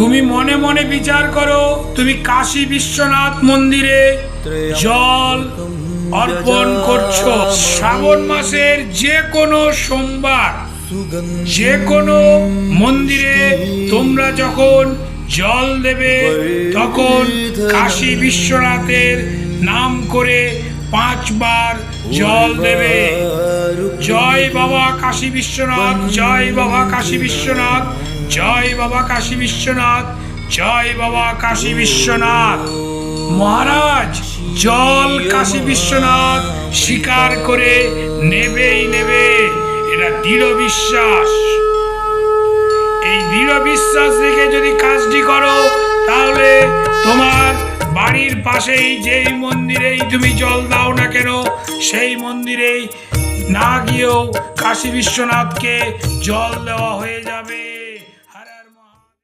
তুমি মনে মনে বিচার করো, তুমি কাশী বিশ্বনাথ মন্দিরে জল অর্পণ করছ। শ্রাবণ মাসের যে কোনো সোমবার যে কোনো মন্দিরে তোমরা যখন জল দেবে, তখন কাশী বিশ্বনাথের নাম করে পাঁচবার জল দেবে। জয় বাবা কাশী বিশ্বনাথ, জয় বাবা কাশী বিশ্বনাথ। জয় বাবা কাশী বিশ্বনাথ, জয় বাবা কাশী বিশ্বনাথ। মহারাজ, জল কাশী বিশ্বনাথ স্বীকার করে নেবেই নেবে, এটা দৃঢ় বিশ্বাস। এই দৃঢ় বিশ্বাস রেখে যদি কাজটি করো, তাহলে তোমার বাড়ির পাশেই যেই মন্দিরেই তুমি জল দাও না কেন, সেই মন্দিরেই না গিয়েও কাশী বিশ্বনাথকে জল দেওয়া হয়ে যাবে।